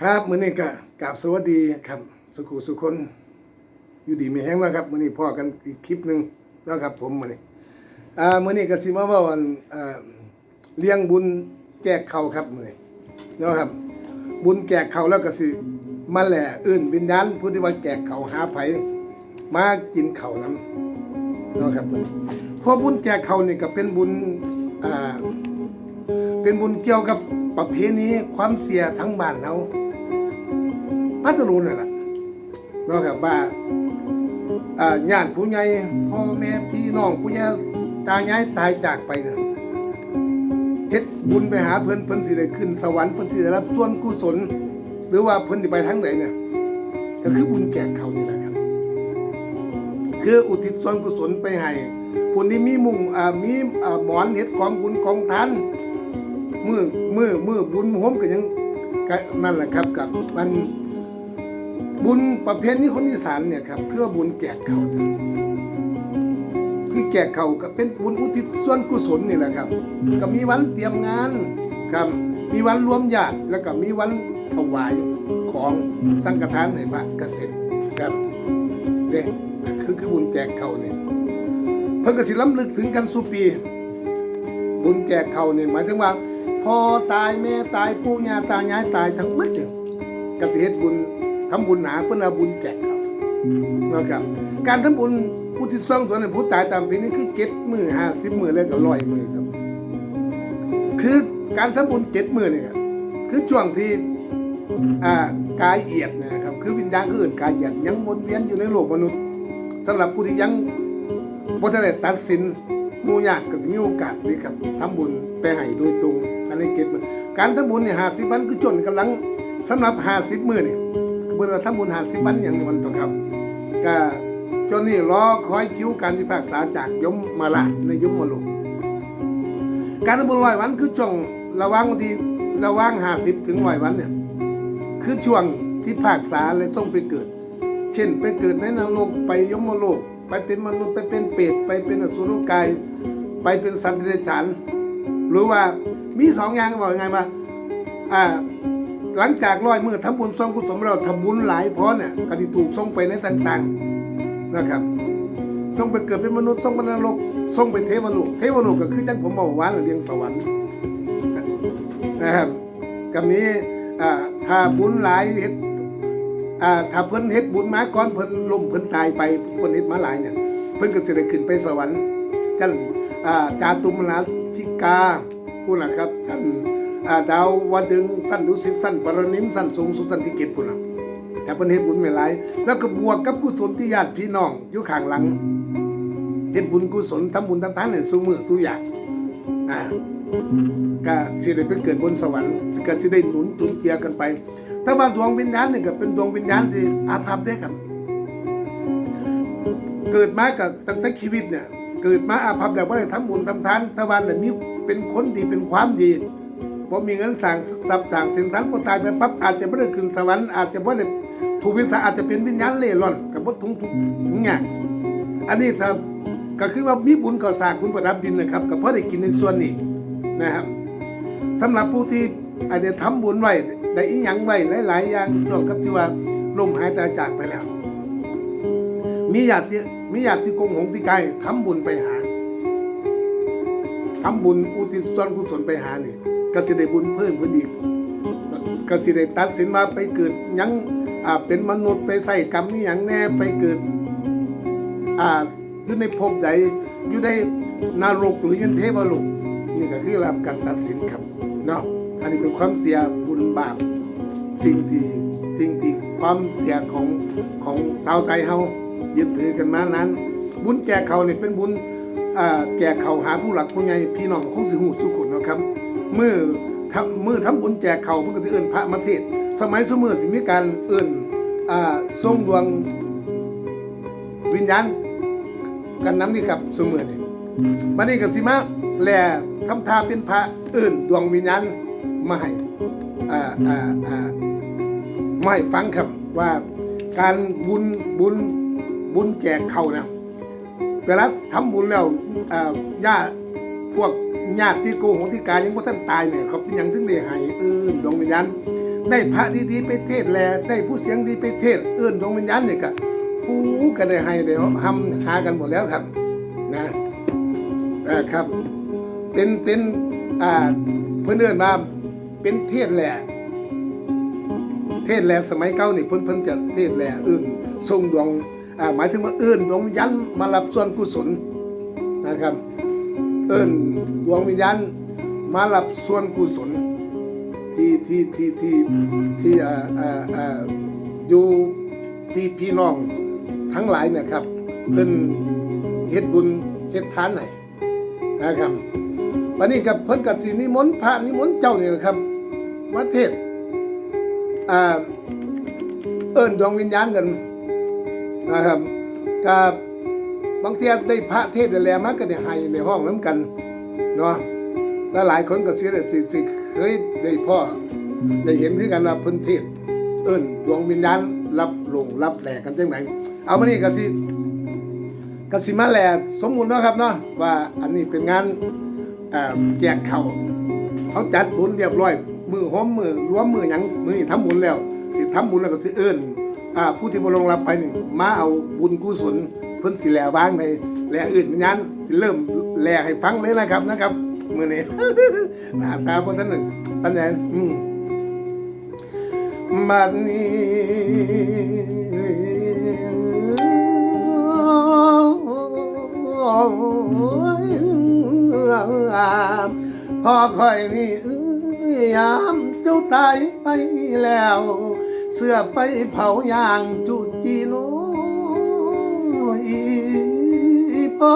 ครับมื้อนี้ก็กราบสวัสดีครับ สุขุสุคน อยู่ดีมีแห้งแล้วครับมื้อนี้พ่อกันอีกคลิปหนึงแล้วครับผมมื้อนี้อ่ามื้อนี้ก็สิมาเว้าอันอ่าเลี้ยงบุญแจกข้าครับมื้อนี้เนาะครับ บุญแจกข้าแล้วก็สิมาแหล่อื่นวิญญาณผู้ที่ว่าแจกข้าหาไผมากินเขานํเนาะครับมื้อนี้พราะบุญแจกข้านี่ก็เป็นบุญอ่าเป็นบุญเกี่ยวกับประเพณีความเสียทั้งบ้านเรา มาตรูนนั่นแหละเนาะครับว่าญาติผู้ใหญ่พ่อแม่พี่น้องผู้ใหญ่ตายายตายจากไปเนี่ยเฮ็ดบุญไปหาเพิ่นเพิ่นสิได้ขึ้นสวรรค์เพิ่นสิได้รับส่วนกุศล หรือว่าเพิ่นสิไปทางไหนเนี่ยก็คือบุญแก่เขานี่แหละครับ คืออุทิศส่วนกุศลไปให้ผู้ที่มีมุ่งมีหมอนเฮ็ดของบุญของทานมือมือมือบุญโฮมก็ยังนั่นแหละครับกับมัน บุญประเพณีคนอีสานเนี่ยครับเพื่อบุญแจกเขาคือแจกเขาก็เป็นบุญอุทิศส่วนกุศลนี่แหละครับ ก็มีวันเตรียมงานครับมีวันรวมญาติแล้วก็มีวันถวายของสังฆทานในพระเกษตรครับเนี่ยคือคือบุญแจกเขาเนี่ยเพิ่นกสิล้ำลึกถึงกันสุปี บุญแจกเขาเนี่ยหมายถึงว่าพ่อตายแม่ตายปู่ย่าตายายตายทั้งหมดเนี่ยกสิเฮ็ดบุญ ทำบุญหาเพื่อเอาบุญแจกเขานะครับ การทำบุญอุทิศส่วนกุศลให้ผู้ตายตามปีนี้คือเจ็ดมือห้าสิบมือแล้วก็ร้อยมือครับ คือการทำบุญเจ็ดมือเนี่ยครับคือช่วงที่อ่ากายเอียดเนยนะครับ คือวิญญาณอื่นกายเอียดยังวนเวียนอยู่ในโลกมนุษย์สำหรับผู้ที่ยังบ่ทันได้ตัดสินหมู่ญาติก็สิมีโอกาสนี่ครับทำบุญไปให้โดยตรงอันนี้เก็บมาการทำบุญเนี่ย50วันคือจนกำลังสำหรับ50มื้อนี่ก็ เพิ่นว่าทำบุญ50วันอย่างนี้วันต่อครับก็จนนี่รอคอยคิวการพิพากษาจากยมมาลาในยมมาลุการทำบุญร้อยวันคือช่วงระว่างวันที่ระว่าง50ถึงร้อยวันเนี่ยคือช่วงที่ภาคษาและส่งไปเกิด เช่นไปเกิดในนรกไปยมโลก ไปเป็นมนุษย์ไปเป็นเปรตไปเป็นอสุรกาย ไปเป็นสัตว์เดรัจฉานหรือว่ามีสองอย่างบอกยังไงว่าอ่า หลังจากร้อยเมื่อทำบุญส่งกุศลเราทำบุญหลายพอเนี่ยก็ที่ถูกส่งไปในต่างๆนะครับส่งไปเกิดเป็นมนุษย์ส่งไปนรกส่งไปเทวโลกเทวโลกก็คือจังผมบอกว่าเรียงสวรรค์นะครับกับนี้อ่าถ้าบุญหลายเฮ็ดอ่าถ้าเพิ่นเฮ็ดบุญมาก่อนเพิ่นลมเพิ่นตายไปเพิ่นเฮ็ดมาหลายเนี่ยเพิ่นก็สิได้ขึ้นไปสวรรค์ท่านอ่าจาตุมนาธิกาผู้นะครับท่าน ดาววัดึงสั้นดุสิตสั้นปรนิมสั้นสูงสุดสั้นที่เกตผู้น่ะแต่เพิ่นเฮ็ดบุญไว้หลาย แล้วก็บวกกับกุศลที่ญาติพี่น้องอยู่ข้างหลังเฮ็ดบุญกุศลทำบุญทำทานให้ซุมื้อทุกอย่างอ่าก็สิได้ไปเกิดบนสวรรค์ก็สิได้หนุนจุนเกียร์กันไปแต่ว่าดวงวิญญาณนี่ก็เป็นดวงวิญญาณที่อาภัพได้ครับ เกิดมากับตั้งแต่ชีวิตเนี่ย เกิดมาอาภัพแล้วว่าได้ทำบุญทำทานแต่ว่าแต่มีเป็นคนดีเป็นความดี พอมีเงินสั่งทรัพย์สั่งสินทรัพย์พอตายไปปั๊บอาจจะไม่ได้ขึ้นสวรรค์อาจจะไม่ได้ถูกวิสาอาจจะเป็นวิญญาณเล่ร่อนกับวัตถุทุกอย่างอันนี้ถ้าก็คือว่ามีบุญก่อสร้างบุญประดับดินนะครับก็เพราะได้กินในส่วนนี้นะครับสำหรับผู้ที่อาจจะทำบุญไว้ได้อีหยังไว้หลาย ๆ อย่างช่วงกับที่ว่าลมหายใจจากไปแล้ว มีญาติมีญาติโกงหงที่ไกลทำบุญไปหาทำบุญอุทิศส่วนกุศลไปหานี่ ก็จะได้บุญเพิ่มขึ้นอีกก็สิได้ตัดสินมาไปเกิดยังอ่าเป็นมนุษย์ไปใส่กรรมนี่อย่างแน่ไปเกิดอ่าอยู่ในภพใดอยู่ในนรกหรืออยันเทวโลกนี่ก็คือรามการตัดสินครับเนาะอันนี้เป็นความเสียบุญบาปสิ่งที่สิ่งที่ความเสียของของชาวไทยเฮายึดถือกันมานั้น บุญแก่เขาเนี่ยเป็นบุญแก่เขาหาผู้หลักผู้ใหญ่พี่น้องคงสิหูสุขุนนะครับ มือทำมือทำบุญแจกเขาเพิ่นก็สิเอิ้นพระมาเทศ สมัยสมือสิมีการเอิ้นอ่าทรงดวงวิญญาณกันน้ำนี่ครับสมือนี่บัดนี้ก็สิมาแลทำทาเป็นพระเอื่นดวงวิญญาณมาให้อ่าอ่าอ่ามาให้ฟังครับว่าการบุญบุญบุญแจกเขานะเวลาทำบุญแล้วอ่าญาติ พวกญาติที่โกหงที่กายยังบ่ทันตายเนี่ยเขาเป็นหยังถึงได้ให้อื่นดวงวิญญาณได้พระดีๆไปเทศแลได้ผู้เสียงดีไปเทศเอื้อนดวงวิญญาณเนี่ยก็หูก็ได้ให้ได้ทำหากันหมดแล้วครับนะอ่าครับ เป็นเป็นอ่าเพื่อนเดินมาเป็นเทศแหละเทศแหละสมัยเก่านี่เพิ่นเพิ่นจะเทศแหละอื่นทรงดวงอ่าหมายถึงว่าอื่นดวงวิญญาณมารับส่วนกุศลนะครับ เอิ้นดวงวิญญาณมารับส่วนกุศล ที่ที่ที่ที่ที่อ่าอ่าอ่าอยู่ที่พี่น้องทั้งหลายเนี่ยครับเพิ่นเฮ็ดบุญเฮ็ดทานให้นะครับวันนี้กับเพิ่นกับสินิมนต์พระนิมนต์เจ้านี่นะครับมาเทศน์อ่าเอิ้นดวงวิญญาณกันนะครับกับ บางเทีได้พระเทศน์ได้แล้วมันก็ได้ให้ในห้องน้ำกันเนาะแล้วหลายคนก็เสิได้สิสิเคยได้พ่อได้เห็นคือกันว่าพิ่นเทศเอิ้นดวงวิญญาณรับลงรับแหลกกันจังไหนเอามานี่กสิกสิมาแหลสมมุติเนาะครับเนาะว่าอันนี้เป็นงานแจกเข้าเขาจัดบุญเรียบร้อย มือหอมมือรวมมือหยังมือทำบุญแล้วสิทำบุญแล้วก็สิเอิ้นผู้ที่บ่ลงรับไปนี่มาเอาบุญกุศล พิ่นสิแลวางในแลอื่นวิญญาณสิเริ่มแลให้ฟังเลยนะครับนะครับมือนี้หน้าตาพวกนั้นน่ะปัญญาอืมบัดนี้พอค่อยนี่ยามเจ้าตายไปแล้ว เสื้อไฟเผายางจุ อีพอ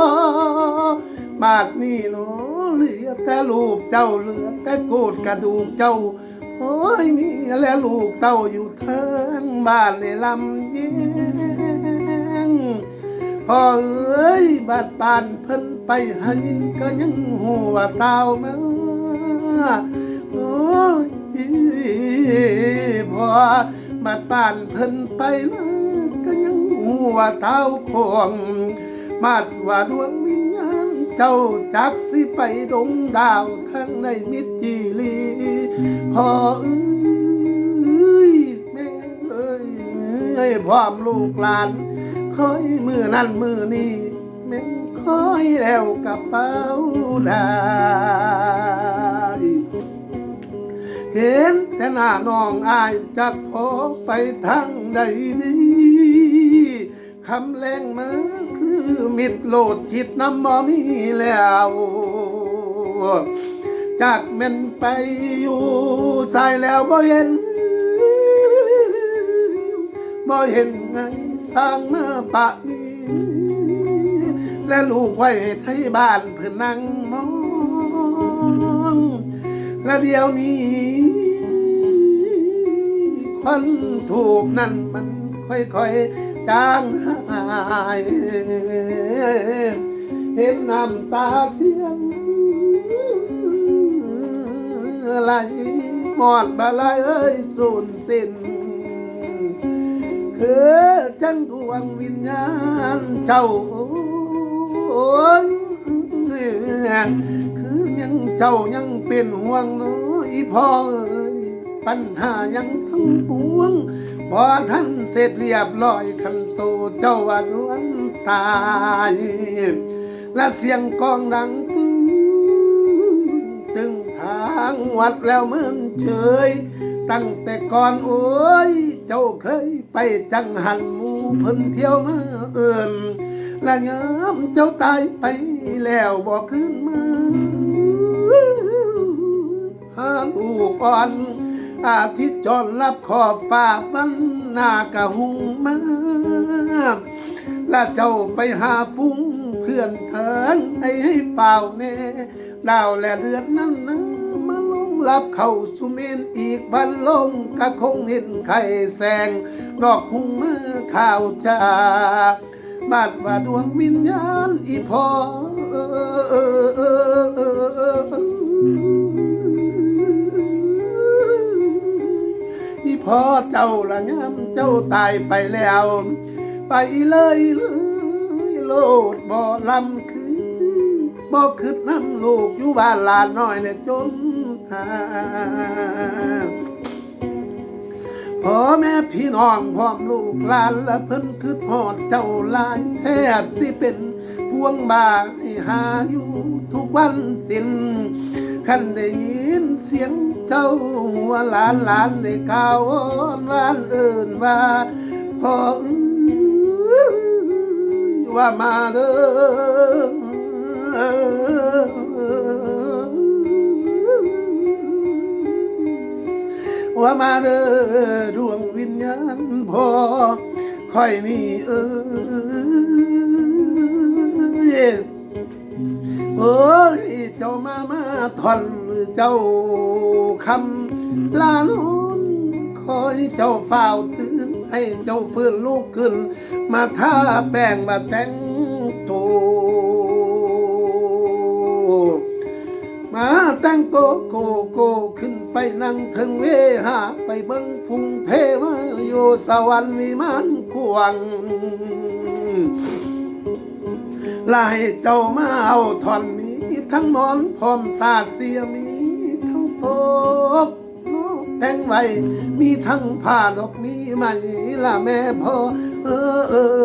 บาดนี้เนาะเหลือแต่รูปเจ้าเหลือแต่โกดกระดูกเจ้าโอ้ยมีและลูกเต้าอยู่ทางบ้านในลำยียงพ่อเอ้ยบาดปานเพิ่นไปให้ก็ยังหัวเต้ามาโอ้ยพ่อบาดปานเพิ่นไปแล้ว ยังหัวเต้าคงบาดว่าดวงวิญญาณเจ้าจักสิไปดงดาวทั้งในมิตรจีลีพ่อเอ้ยแม่เอ้ยเอ้ยพร้อมลูกหลานคอยมือนั่นมือนี่แม่นคอยแล้วกระเป๋าได้เห็นแต่หน้าน้องอายจักพอไปทางใดดี คำแรงมาคือมิดโลดชิดน้ำบ่มีแล้ว จากแม่นไปอยู่ใส่แล้วบ่เห็นบ่เห็นไงสร้างเนื้อปะนี้และลูกไว้ไทยบ้านเพื่อนั่งมอง และเดี๋ยวนี้ควันถูกนั่นมันค่อยๆ จางหาย เห็นน้ำตาเทียนไหลหมอดบาลายเอ้ยสูญสิ้นคือจังดวงวิญญาณเจ้าคือยังเจ้ายังเป็นห่วงหนูอีพ่อเอ้ยปัญหายังทั้งปวง บ่ท่านเสร็จเรียบร้อยคันโตเจ้าว่าดวนตายและเสียงกองดังตึงตึงทางวัดแล้วมือนเฉย ตั้งแต่ก่อนโอ้ย เจ้าเคยไปจังหันมูเพิ่นเที่ยวมาเอิ่นและยามเจ้าตายไปแล้วบอกขึ้นมาหาลูกอ่อน อาทิตย์จอนรับขอบฟ้ามันหน้ากะหุงมาและเจ้าไปหาฟุ้งเพื่อนเถิงให้ให้เป่าแน่ดาวและเดือนนั้นนะมาลงรับเข้าสุเมนอีกบันลงกะคงเห็นไข่แสงดอกหุงมือข้าวจาบาดว่าดวงวิญญาณอีพอ พอเจ้าละยามเจ้าตายไปแล้ว ไปเลยเลยโลดบ่ลำคือบ่คืดน้ำลูกอยู่บ้านลานน้อยเนี่ยจนหาพ่อแม่พี่น้องพร้อมลูกหลานและเพิ่นคือทอดเจ้าลายแทบสิเป็นพวงบาให้หาอยู่ทุกวันสิ้น คันได้ยินเสียงเจ้าหัวหลานหลานได้กล่าวอ้อนวานเอิ่นว่าพ่อเอ้ยว่ามาเด้อว่ามาเด้อดวงวิญญาณพ่อค่อยนี่เออโอ้ย เจ้ามามาทอนเจ้าคำลาโนนคอยเจ้าเฝ้าตื่น ให้เจ้าฟื้นลูกขึ้น มาท่าแป้งมาแต่งตัวมาแตั้งโตโกโกขึ้นไปนั่งถึงเวหาไปเบิ่งพุงเทวาอยู่สวรรค์วิมานกวางลายเจ้ามาเอาทอน มีทั้งหมอนพร้อมตาดเสียมีทั้งโตกนกแต่งไว้ มีทั้งผ้าดอกมีไหมละแม่พ่อเออเออ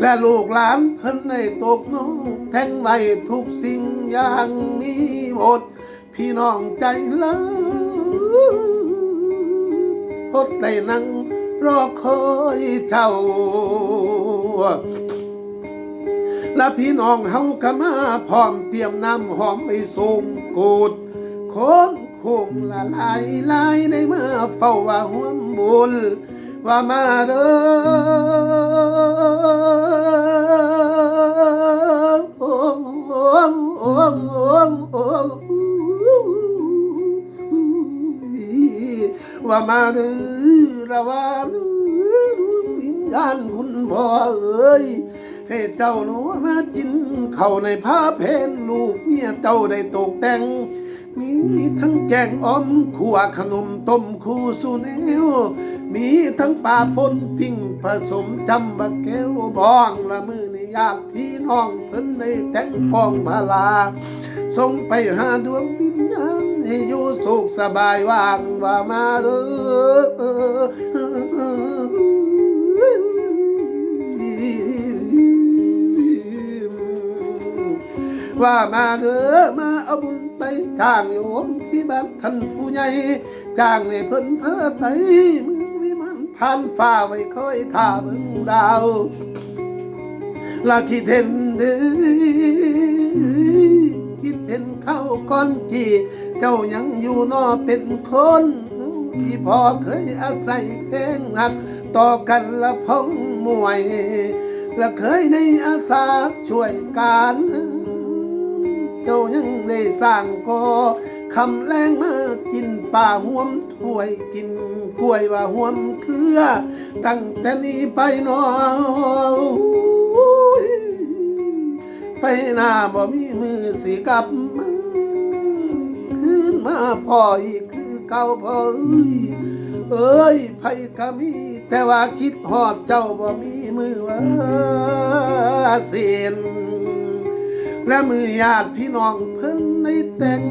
และลูกหลานเพิ่นในตกน้องแทงไว้ทุกสิ่งอย่างมีหมดพี่น้องใจละ พดได้นั่งรอคอยเจ้า และพี่น้องเฮาก็มาพร้อมเตรียมน้ำหอมไปส่งกูดโคนคงละลายลายในเมื่อเฝ้าว่าหวมบุญว่ามาเด้อโอ้โอ้ ว่ามาเด้อระว่าเด้อดวงวิญญาณคุณพ่อเอ้ยให้เจ้าหนูมากินเข้าในผ้าเพนลูกเมียเจ้าได้ตกแต่ง มีทั้งแกงอ้อมขัวขนมต้มคูสูเนวมีทั้งปลาปนปิ้งผสมจำบะแก้วบองละมือนี่ญาติพี่น้องเพิ่นได้แต่งพองมาลาส่งไปหาดวงวิญญาณ ให้อยู่สุขสบายว่างว่ามาเด้อว่ามาเถอะมาเอาบุญไปจ้างโยมที่บ้านท่านผู้ใหญ่จ้างให้เพิ่นพาไปมืองวิมานผ่านฟ้าไว้คอยท่าเบิ่งดาวลาคิดเห็นเด้อคิดเห็นเข้าก้อนกี่ เจ้ายังอยู่นอเป็นคนที่พ่อเคยอาศัยเพลงหัก ต่อกันละพองมวย และเคยในอาสาช่วยการ เจ้ายังได้สร้างก่อคำแรงมากินป่าห่วมถ้วยกินกล้วยว่าห่วมเครือ ตั้งแต่นี้ไปนอไปหน้าบ่มีมือสิกลับ มาคืนมาพ่ออีกคือเก่าพ่อเอ้ยเอ้ยไผก็มี แต่ว่าคิดฮอดเจ้าบ่มีมือว่าเสียนและมือญาติพี่น้องเพิ่นในแต่ง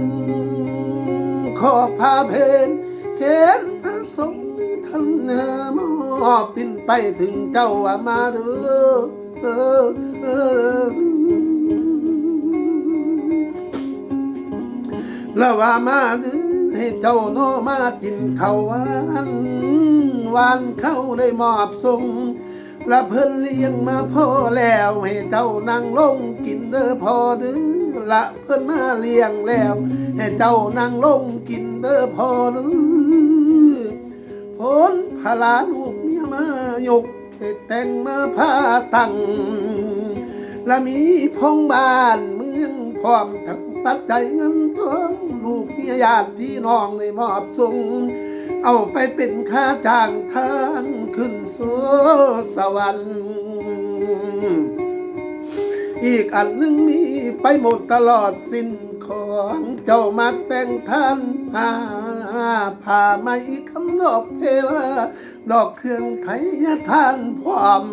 ขอพาเพนเขนพระสงฆ์ที่ท่านเนมอบปินไปถึงเจ้าว่ามาเด้อเออเออ ล้วว่ามาเด้อให้เจ้าโนมากินข้าววานวานเข้าได้มอบส่งและเพิ่นเลี้ยงมาพ่อแล้วให้เจ้านั่งลงกินเด้อพอเด้อละเพิ่นมาเลี้ยงแล้ว ให้เจ้านั่งลงกินเด้อพอเด้อผลพลาลูกเมียมายกให้แต่งมาพาตังและมีพงบ้านเมืองพร้อมทั้งปัจจัยเงิน ลูกเมียญาติพี่น้องในมอบส่งเอาไปเป็นค่าจ้างทางขึ้นสู่สวรรค์ อีกอันหนึ่งมีไปหมดตลอดสิ้นของเจ้ามักแต่งท่านหาผ้าไหมคำนอกเพวาดอกเครื่องไทยทานพร้อม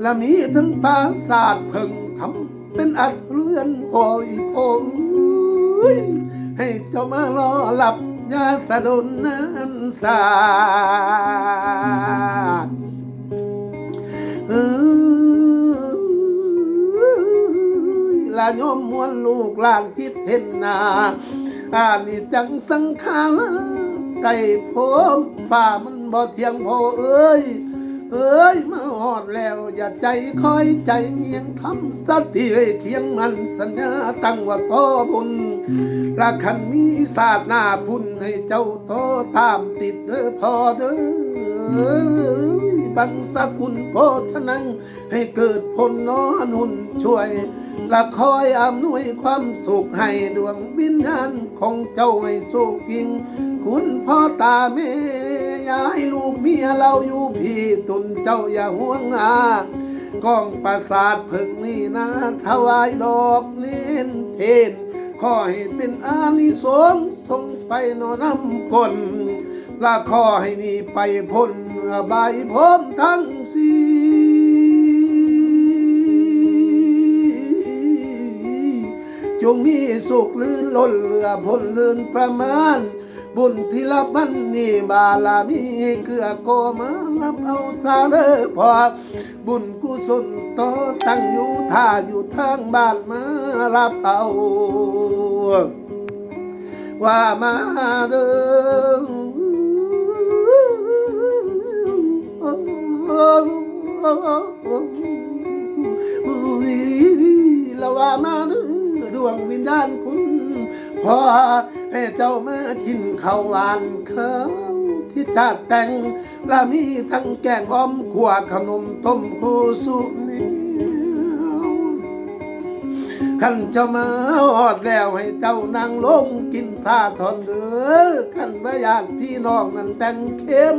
และมีทั้งปราสาทเพิ่งทำเป็นอัดเรือนโอยโพอ ยให้เจ้ามารอหลับยาสะดุนนั้นสาดเอ้ยลาโยมมวลลูกหลานทิศเห็นนาอานี่จังสังขารไก่พมฝ่ามันบ่เที่ยงพอเอ้ย เอ้ยมาหอดแล้ว อย่าใจคอยใจเงียงทำสติเที่ยงมันสัญญาตั้งว่าโตบุญละคันมีศาสตร์หน้าพุ่นให้เจ้าโตตามติดเด้อพอเด้อบังสกุลโพธนัง ให้เกิดผลน้อนุนช่วย ละคอยอำนวยความสุขให้ดวงวิญญาณของเจ้าให้สุขยิ่งคุณพ่อตาแม่ ยายลูกเมียเราอยู่พี่ตุนเจ้าอย่าห่วงอากองประสาทเพึงนี่นะถวายดอกเน้นเทนขอให้เป็นอานิสงส์ทรงไปโนน้ำกลละขอให้นี่ไปพ้นอบายพรมทั้งสี่จงมีสุขลื่นล้นเหลือพ้นลื่นประมาณ บุญที่รับมันนี่บาลามีเกือโกมารับเอาซาเด้อพอบุญกุศลต่อตั้งอยู่ท่าอยู่ทางบ้านมารับเอาว่ามาเด้อละว่ามาด้อดวงวิญญาณคุณ พอให้เจ้ามากินข้าวหวานข้าวที่จัดแต่งและมีทั้งแกงอ้อมขัวขนมต้มคูสุเนี่ขันเจ้ามาอดแล้วให้เจ้านั่งลงกินซาทอนเด้อขันประหยัดพี่น้องนั้นแต่งเข้ม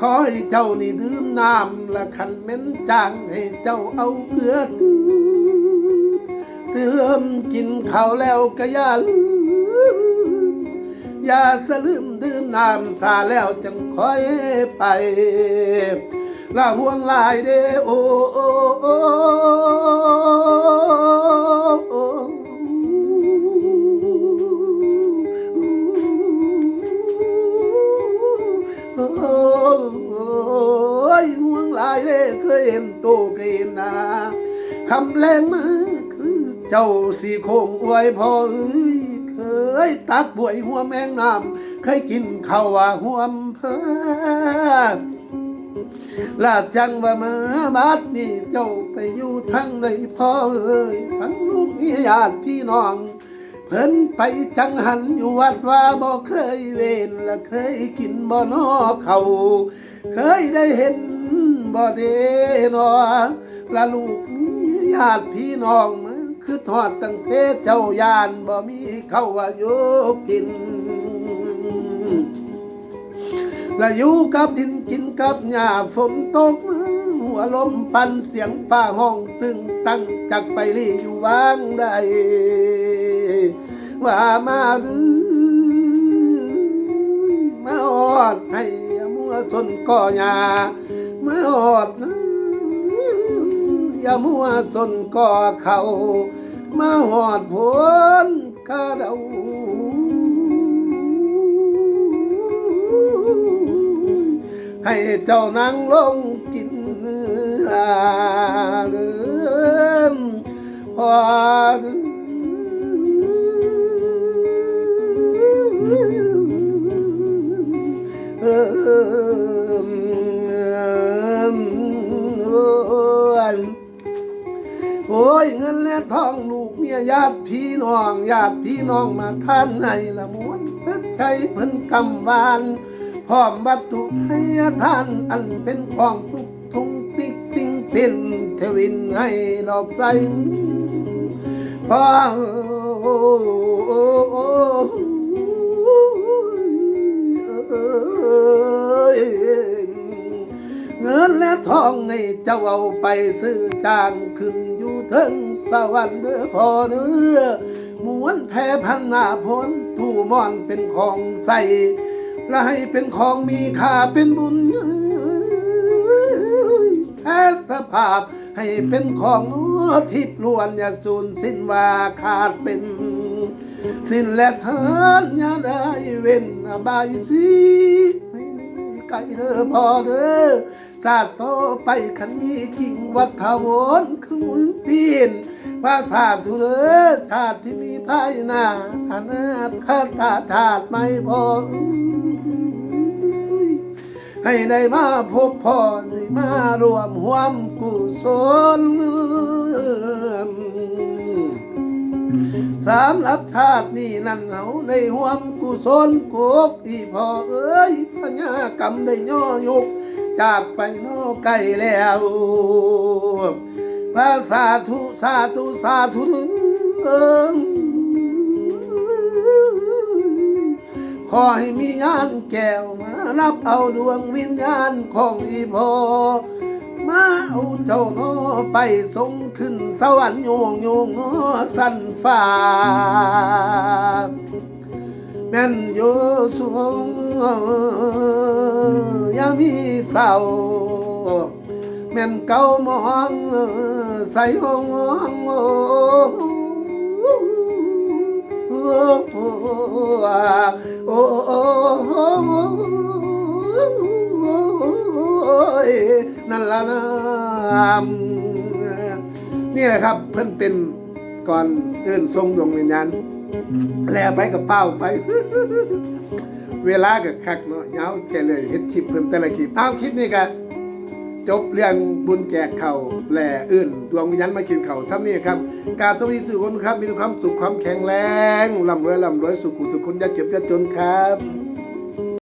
ขอให้เจ้านี่ดื่มน้ำและขันเหม็นจางให้เจ้าเอาเกลือตื้มเติมกินข้าวแล้วก็อย่าลืม ย่าสลืมดื่มน้ำสาแล้วจังคอยไปละห่วงลายเด้อโอโอโอโอโอ้ยห่วงลายเด้อเคยเห็นโตเคยเห็นนาคำแรงมาคือเจ้าสีโคงอวยพอเอ้ย ยตักบวยหัวแมงน้ำเคยกินข้าวว่าหัวมเพอลาดจังว่ามาบัดนี่เจ้าไปอยู่ทั้งในพ่อเอ้ยทั้งลูกมีญาติพี่น้อง เพิ่นไปจังหันอยู่วัดว่าบ่เคยเวนและเคยกินบ่นอเขาเคยได้เห็นบ่เดนอละลูกมีญาติพี่น้อง คือทอดตั้งแต่เจ้ายานบ่มีเข้าว่าอยู่กินและอยู่กับดินกินกับหญ้าฝนตกมาหัวลมปันเสียงฟ้าห้องตึงตั้งจักไปรีอยู่วางได้ว่ามาดื้อมาออดให้มัวสนก่อหญ้ามาออดนะ อย่ามัวสนก่อเขา มาหอดผลกาเดาให้เจ้านั่งลงกินเนื้อเดิมพอดเออ โอยเงินและทองลูกเมียญาติพี่น้องญาติพี่น้องมาท่านให้ละมวนเพื่อใจเพิ่นกำวานพร้อมวัตถุให้ทานอันเป็นของทุกทุงสิกสิ่งสิ้นเทวินให้ดอกใสพอโอ้เอ้ยเงินและทองให้เจ้าเอาไปซื้อจ้างขึ้น อยู่เทิงสวรรค์เด้อพอเด้อมวนแพ้พันหน้าพ้นตู้มอนเป็นของใส่และให้เป็นของมีค่าเป็นบุญแพ้สภาพให้เป็นของทิพย์ล้วนอย่าสูญสิ้นว่าขาดเป็น สิ้นและเทินอย่าได้เว้นอบายสีไกลเด้อพอเด้อ ชาติต่อไปขันมีกิ่งวัดทาวรขมุนปีนว่าชาติทุเด้อชาติที่มีภายหน้าอนาถคตาชาติไม่พอให้ได้มาพบพ่อได้มารวมหวมกุศลสามรับชาตินี้นั่นเอาในหวมกุศลกุกอีพ่อเอ้ยพญากรรมได้ย่อยุก จากไปโนไกลแล้วพระสาธุสาธุสาธุเอิงขอให้มีญาณแก้วมารับเอาดวงวิญญาณของอีพอมาเอาเจ้าน้อไปทรงขึ้นสวรรค์โยงโยงน้อสันฟ้า แม่นโยสวงยังมีเศร้าแม่นเก่ามองใส่ห้องโอ้โอ้โอ้โอ้นั่นละนะนี่แหละครับเพิ่นเป็นก่อนเอื้นทรงดวงวิญญาณ แล้วไปกับเป้าไป เวลาก็คักเนาะเงาวแค่เลยเฮ็ดคลิปเพิ่นแต่ละคลิปเอาคลิปนี้ก็จบเรื่องบุญแจกเข่าแหล่อื่น ดวงยันมากินเข่าซ้ำนี่ครับ การสวัสดีสุขคนครับ มีความสุขความแข็งแรงร่ำรวยร่ำรวยสุขุทุกคนอย่าเจ็บอย่าจนครับ